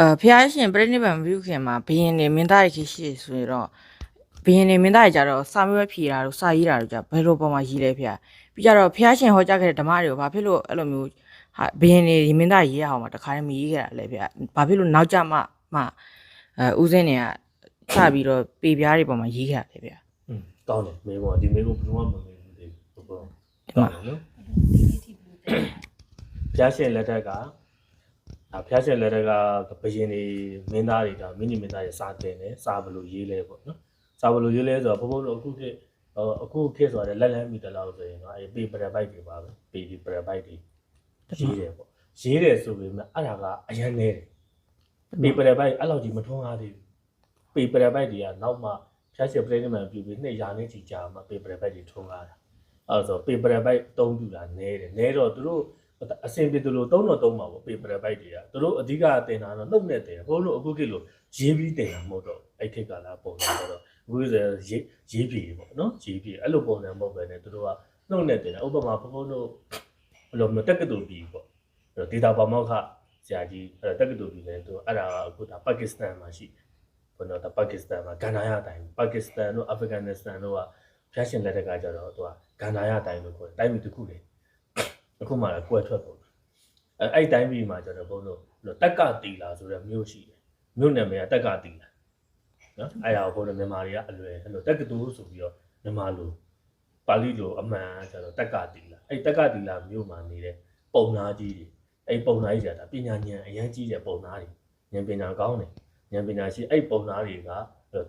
အဲဖျားရှင်ပြိဋိဘံမပြုခင်မှာဘယင်နေမင်းသားရခေရှိဆိုရင်တော့ဘယင်နေမင်းသားရကြတော့စာမေးပွဲဖြေတာတို့စာရေးတာတို့ကြဘယ်လိုပုံမှာရေးလဲဖျားပြီးကြတော့ဖျားရှင်ဟောကြားခဲ့တဲ့ဓမ္မတွေကိုဘာဖြစ်လို့အဲ့လိုမျိုးဟာဘယင်နေမင်းသားရေးရအောင်မှာတခါတည်းမရေးခဲ့တာလဲဖျားဘာဖြစ်လို့နောက်ကြမှမှအဲဦးစင်းနေကစပြီးတော့ပေပြားတွေပုံမှာရေးခဲ့တာလဲဖျားอืมတောင်းတယ်မေကွန်ဒီမေကွန်ဘယ်တော့မှမမေဘူးဒီဘောတောင်းတယ်နော်ဖျားရှင်လက်ထက်က အာဖျားရှင်လက်ထက်ကဘယင်နေမင်းသားတွေဒါမိနိမင်းသားတွေစာတင်တယ်စာဘလို့ရေးလဲပေါ့နော်စာဘလို့ရေးလဲဆိုတော့ဘုံဘုံတို့အခုခေတ်ဟိုအခုခေတ်ဆိုတော့လက်လန်းမီတလောက်ဆိုရင်တော့အဲပေပရဘိုက်တွေပါပဲပေဒီပရဘိုက်တွေရေးတယ်ပေါ့ရေးတယ်ဆိုပေမဲ့အဲ့ဒါကအရန်နေတယ်ပေပရဘိုက်အဲ့လောက်ကြီးမထွန်းကားသေးဘူးပေပရဘိုက်တွေကနောက်မှဖျားရှင်ပြိဋိမံပြုပြီးနှစ်ရာနဲ့ချီကြာမှပေပရဘက်ကြီးထုံးလာတာအဲဆိုပေပရဘက်အသုံးပြုတာနဲတယ်နဲတော့သူတို့ အစင်ပြေသူတို့သုံးတော့သုံးပါပေါ့ပေပရဘက်တွေကသူတို့အဓိကတင်တာတော့နှုတ်နဲ့တင်ဘိုးတို့အခုခေတ်လို့ရေးပြီးတင်တာမဟုတ်တော့အဲ့ခေတ်ကလာပုံစံတော့အခုဆိုရေးရေးပြေပေါ့နော်ရေးပြေအဲ့လိုပုံစံမဟုတ်ပဲねသူတို့ကနှုတ်နဲ့တင်တာဥပမာဘုန်းဘုန်းတို့ဘယ်လိုမျိုးတက်ကတူပြီပေါ့ဒေတာပါမောက်ခဆရာကြီးအဲ့တက်ကတူပြီလဲသူအဲ့ဒါကအခုဒါပါကစ္စတန်မှာရှိတယ်ဘယ်တော့တပါကစ္စတန်မှာဂန္ဓာရအတိုင်းပါကစ္စတန်တို့အာဖဂန်နစ္စတန်တို့ကဖျက်ရှင်လက်ထက်ကကြတော့သူကဂန္ဓာရအတိုင်းလို့ခေါ်တယ်တိုင်းပြည်တစ်ခုလေ အခုမှလည်းကွဲထွက်ကုန်အဲအဲ့တိုင်းပြည်မှာကျတော့ဘုန်းတို့တက်ကတီလာဆိုတဲ့မြို့ရှိတယ်မြို့နာမည်ကတက်ကတီလာနော်အဲ့ဒါကိုဘုန်းတို့မြန်မာတွေကအလွယ်အဲ့လိုတက်ကတူဆိုပြီးတော့မြန်မာလိုပါဠိလိုအမှန်ကျတော့တက်ကတီလာအဲ့တက်ကတီလာမြို့မှာနေတဲ့ပုံနာကြီးတွေအဲ့ပုံနာကြီးကျတာပညာဉာဏ်အရင်ကြီးတဲ့ပုံနာတွေဉာဏ်ပညာကောင်းတယ်ဉာဏ်ပညာရှိအဲ့ပုံသားတွေက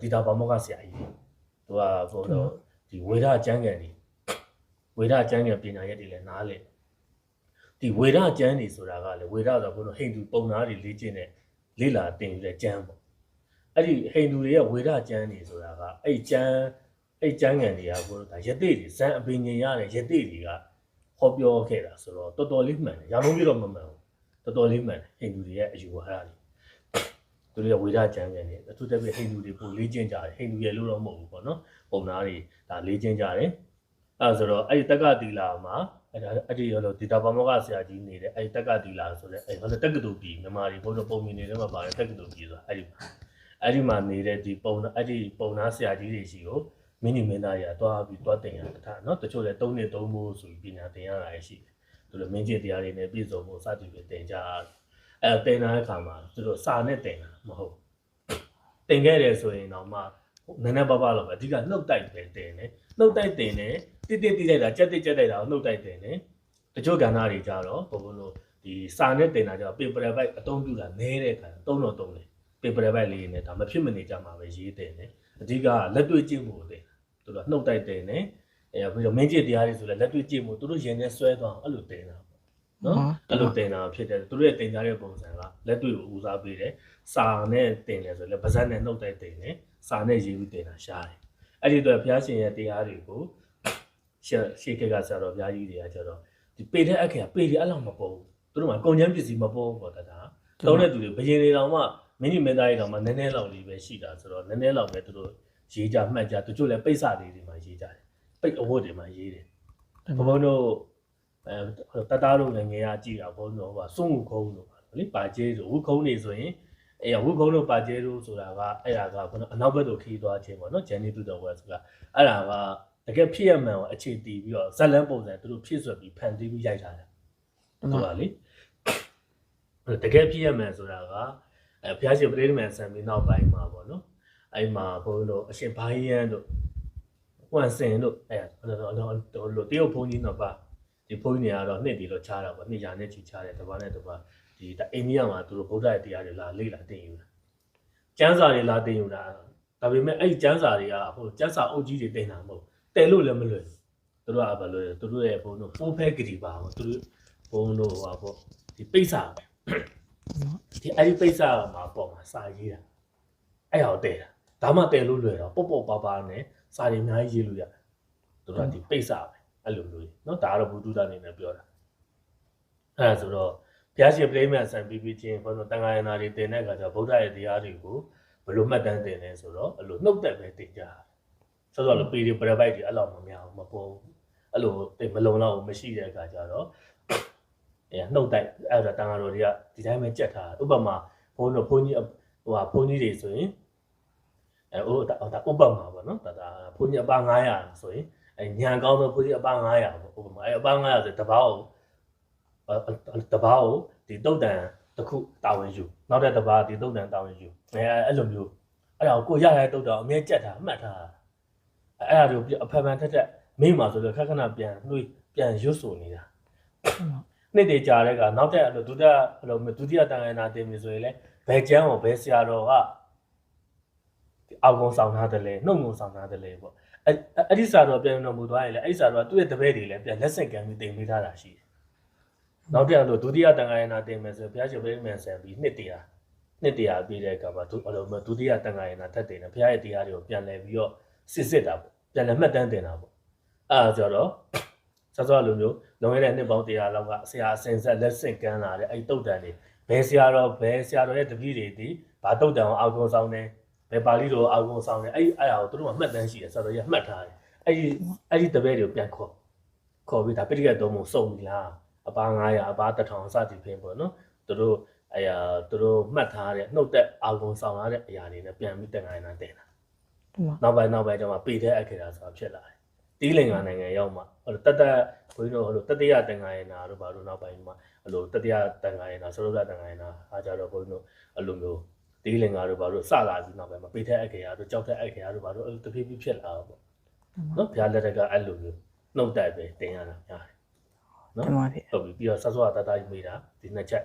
ဒီတာပါမောကဆရာကြီးသူကဘုံတော့ဒီဝေဒကျမ်းကန်တွေဝေဒကျမ်းကန်ပညာရက်တွေလည်းနားလေ ဒီဝေဒကျမ်းတွေဆိုတာကလည်းဝေဒဆိုဘုံတော့ဟိန္ဒူပုံသားတွေလေ့ကျင့်တဲ့လေ့လာသင်ယူတဲ့ကျမ်းပေါ့အဲ့ဒီဟိန္ဒူတွေရဲ့ဝေဒကျမ်းတွေဆိုတာကအဲ့ကျမ်းအဲ့ကျမ်းကန်တွေကဘုံတော့ဒါယသိတွေဇန်အပင်ញင်ရတဲ့ယသိတွေကဟောပြောခဲ့တာဆိုတော့တော်တော်လေးမှန်တယ်ရောင်လုံးပြတော့မမှန်ဘူးတော်တော်လေးမှန်တယ်ဟိန္ဒူတွေရဲ့အယူဝါဒတွေသူတို့ရဲ့ဝေဒကျမ်းကန်တွေအထူးသဖြင့်ဟိန္ဒူတွေပိုလေးကျင့်ကြတယ်ဟိန္ဒူရဲ့လို့တော့မဟုတ်ဘူးပေါ့နော်ပုံသားတွေဒါလေးကျင့်ကြတယ်အဲဆိုတော့အဲ့ဒီတက္ကသီလာမှာ အဲ့ဒါအဲ့ဒီရောလို့ဒီတာပမောကဆရာကြီးနေတဲ့အဲ့ဒီတက္ကသီလာဆိုတဲ့အဲ့ဘာလို့တက္ကသိုလ်ပြည်မြန်မာတွေဘုန်းတော်ပုံမြင်နေတဲ့မှာပါတယ်တက္ကသိုလ်ပြည်ဆိုတာအဲ့ဒီမှာအဲ့ဒီမှာနေတဲ့ဒီပုံအဲ့ဒီပုံသားဆရာကြီးတွေရှိကိုမင်းနီမင်းသားတွေကတွားပြီးတွားတင်ရတာနော်တချို့လည်း၃နှစ်၃မိုးဆိုပြီးပညာသင်ရတာရှိတယ်သူတို့မင်းကျင့်တရားတွေနဲ့ပြည့်စုံဖို့စသည်ဖြင့်သင်ကြားအဲတင်တဲ့အခါမှာသူတို့စာနဲ့တင်တာမဟုတ်တင်ခဲ့တယ်ဆိုရင်တော့မှနည်းနည်းပါးပါးတော့ပဲအဓိကနှုတ်တိုက်ပဲတင်တယ်နှုတ်တိုက်တင်တယ် တိတိတိလိုက်တာကြက်တိကြက်လိုက်တာကိုနှုတ်တိုက်တင်တယ်တချို့ကဏ္ဍတွေကြတော့ဘုံဘုံတို့ဒီစာနဲ့တင်တာကြတော့ပေပရဘိုက်အသုံးပြုတာနည်းတဲ့အခါသုံးတော့သုံးတယ်ပေပရဘိုက်လေးနဲ့ဒါမဖြစ်မနေကြမှာပဲရေးတင်တယ်အဓိကလက်တွေ့ကြည့်မှုတင်သူတို့နှုတ်တိုက်တင်တယ်အဲပြီးတော့မင်းကျစ်တရားတွေဆိုလဲလက်တွေ့ကြည့်မှုသူတို့ရင်နဲ့ဆွဲသွားအောင်အဲ့လိုတင်တာနော်အဲ့လိုတင်တာဖြစ်တယ်သူတို့ရဲ့တင်ကြတဲ့ပုံစံကလက်တွေ့ကိုဦးစားပေးတယ်စာနဲ့တင်တယ်ဆိုလည်းဗဇက်နဲ့နှုတ်တိုက်တင်တယ်စာနဲ့ရေးပြီးတင်တာရှားတယ်အဲ့ဒီတော့ဘုရားရှင်ရဲ့တရားတွေကို ရှေ့ရှေ့ခေတ်ကဆရာတော်ဘုရားကြီးတွေကကျတော့ဒီပေတဲ့အခေကပေတွေအဲ့လောက်မပေါ်ဘူးသူတို့ကကုန်ချမ်းပစ္စည်းမပေါ်ဘူးပေါ့တတာတောင်းတဲ့သူတွေဘယင်တွေတောင်မှမင်းကြီးမင်းသားတွေတောင်မှနည်းနည်းလောက်လေးပဲရှိတာဆိုတော့နည်းနည်းလောက်ပဲသူတို့ရေးကြမှတ်ကြသူတို့လည်းပိတ်စလေးတွေမှာရေးကြတယ်ပိတ်အဝတ်တွေမှာရေးတယ်ဘုံဘုံတို့အဲတတားတို့လည်းငယ်ရကြည့်တာဘုံတို့ဟိုကစွန့်ဝခုံးတို့ပါလေပါကျေးတို့ဝခုံးနေဆိုရင်အဲ့ရဝုခုံးတို့ပါကျဲတို့ဆိုတာကအဲ့ဒါကခုနအနောက်ဘက်သို့ခီးသွားခြင်းပေါ့နော်ဂျန်နီတူတော်ဝက်ဆိုတာအဲ့ဒါက တကယ်ဖြစ်ရမှန်ကိုအခြေတည်ပြီးတော့ဇက်လန်းပုံစံသူတို့ဖြစ်ဆွဲပြီးဖန်တီးပြီးရိုက်ထားတယ်ဟုတ်ပါလေတကယ်ဖြစ်ရမှန်ဆိုတာကအဲဘုရားရှင်ပရိသမန်ဆံပြီးနောက်ပိုင်းမှာပေါ့နော်အဲ့မှာဘုန်းတို့အရှင်ဘိုင်းယန်တို့ဝမ်စင်တို့အဲတော့တော့လို့တရုတ်ဘုန်းကြီးတော့ပါဒီဘုန်းကြီးတွေကတော့နှစ်တီတော့ချားတာပေါ့နှစ်ရာနဲ့ချီချားတယ်တစ်ပါးနဲ့တစ်ပါးဒီဒါအိန္ဒိယမှာသူတို့ဗုဒ္ဓရဲ့တရားတွေလာလေ့လာတင်ယူတာကျမ်းစာတွေလာတင်ယူတာဒါပေမဲ့အဲ့ဒီကျမ်းစာတွေကဟိုကျမ်းစာအုပ်ကြီးတွေတင်တာမဟုတ် တယ်လို့လည်းမလွယ်သူတို့ကဘာလို့လဲသူတို့ရဲ့ဘုံတို့ပိုးဖဲဂရီပါပေါ့သူတို့ဘုံတို့ဟာပေါ့ဒီပိဿာပဲဒီအဲ့ဒီပိဿာမှာပေါ့မှာစာရေးတာအဲ့ဟောတဲတာဒါမှတယ်လို့လွယ်တော့ပေါ့ပေါ့ပါပါနဲ့စာတွေအများကြီးရေးလို့ရတယ်သူတို့ကဒီပိဿာပဲအဲ့လိုမျိုးနော်ဒါကတော့ဘုဒ္ဓတာနေနဲ့ပြောတာအဲ့ဒါဆိုတော့ဘုရားရှင်ပြိမဆန်ပြီးပြီးချင်းဘုန်းတော်တန်ခါရနာတွေတင်တဲ့အခါကျဗုဒ္ဓရဲ့တရားတွေကိုဘယ်လိုမှတ်တမ်းတင်လဲဆိုတော့အဲ့လိုနှုတ်သက်ပဲတင်ကြတာ ဆိုတော့လေပီဒီပရပိုက်တွေအဲ့လောက်မများဘူးမပေါ်ဘူး။အဲ့လိုတိတ်မလုံလောက်ဘူးမရှိတဲ့အခါကျတော့အဲနှုတ်တိုက်အဲ့ဒါတန်ခါတော်တွေကဒီတိုင်းပဲကြက်ထားတာဥပမာဘုန်းတော်ဘုန်းကြီးဟိုဟာဘုန်းကြီးတွေဆိုရင်အဲဟိုဒါဒါဥပမာပေါ့နော်ဒါဒါဘုန်းကြီးအပါ900ဆိုရင်အဲညံကောင်းဆုံးဘုန်းကြီးအပါ900ပေါ့ဥပမာအဲအပါ900ဆိုတပားကိုတပားကိုဒီတုတ်တန်တစ်ခုတာဝန်ယူနောက်တဲ့တပားဒီတုတ်တန်တာဝန်ယူအဲအဲ့လိုမျိုးအဲ့ဒါကိုကိုရရတဲ့တုတ်တန်အမြဲကြက်တာမှတ်ထား အဲ့ဒါတို့အဖက်ဖန်ထက်ထက်မိမှာဆိုတော့ခက်ခဏပြန်နှွေးပြန်ရွတ်ဆိုနေတာနှစ်တည်ကြာတဲ့ကနောက်တဲ့အဲ့လိုဒုတိယအဲ့လိုဒုတိယတန်ခါနာတင်ပြီဆိုရင်လည်းဘယ်ကျမ်းကိုဘယ်ဆရာတော်ကအောက်ကုန်းဆောင်ထားတယ်လေနှုတ်ငုံဆောင်ထားတယ်လေပေါ့အဲ့အဲ့ဒီဆရာတော်ပြန်တော်မူသွားရင်လည်းအဲ့ဒီဆရာတော်ကသူ့ရဲ့တပည့်တွေလည်းပြန်လက်ဆင့်ကမ်းပြီးတင်ပေးထားတာရှိတယ်နောက်တဲ့အဲ့လိုဒုတိယတန်ခါနာတင်မယ်ဆိုရင်ဘုရားရှင်ပြိမှန်ဆန်ပြီးနှစ်တရာနှစ်တရာပြည့်တဲ့အခါမှာသူအဲ့လိုဒုတိယတန်ခါနာထပ်တင်တယ်ဘုရားရဲ့တရားတွေကိုပြန်လည်ပြီးတော့ စစ်စစ်တာပေါ့ပြန်လည်မှတ်တမ်းတင်တာပေါ့အဲ့ဒါဆိုတော့ဆော့ဆော့လိုမျိုးလွန်ခဲ့တဲ့နှစ်ပေါင်း100လောက်ကဆရာအစင်ဆက်လက်ဆင့်ကမ်းလာတဲ့အဲ့တုတ်တန်တွေဘယ်ဆရာတော်ဘယ်ဆရာတော်ရဲ့တပည့်တွေဒီဘာတုတ်တန်ကိုအောက်ကုန်းဆောင်တယ်ဘယ်ပါဠိတော်ကိုအောက်ကုန်းဆောင်တယ်အဲ့အဲ့အရာကိုသူတို့ကမှတ်တမ်းရှိတယ်ဆော့ဆော့ရမှတ်ထားတယ်အဲ့ဒီအဲ့ဒီတပည့်တွေကိုပြန်ခေါ်ခေါ်ပြီးဒါပိဋကတ်သုံးပုံစုံပြီလားအပါ900အပါ1000စသည်ဖြင့်ပေါ့နော်သူတို့အရာသူတို့မှတ်ထားတဲ့နှုတ်သက်အောက်ကုန်းဆောင်ရတဲ့အရာတွေနဲ့ပြန်ပြီးတန်ခိုင်းတာတင်တာဒီမှာ နောက်ပိုင်းနောက်ပိုင်းကျမှပေတဲ့အခေတာဆိုတာဖြစ်လာတယ်။တီးလင်္ကာနိုင်ငံရောက်မှဟိုလိုတက်တက်ဘုန်းကြီးတို့ဟိုလိုတတိယတန်ခါရနာတို့ဘာလို့နောက်ပိုင်းမှာဟိုလိုတတိယတန်ခါရနာသရုပ်တန်ခါရနာအားကြတော့ဘုန်းကြီးတို့အလိုမျိုးတီးလင်္ကာတို့ဘာလို့စလာပြီးနောက်ပိုင်းမှာပေတဲ့အခေတာတို့ကြောက်တဲ့အခေတာတို့ဘာလို့အဲ့လိုတဖြည်းဖြည်းဖြစ်လာတော့ပေါ့။နော်ဘုရားလက်ထက်ကအဲ့လိုမျိုးနှုတ်တက်ပဲတင်ရတာများတယ်ဒီမှာဖြစ်။ဟုတ်ပြီပြီးတော့ဆော့ဆော့တတကြီးမိတာဒီနှစ်ချက်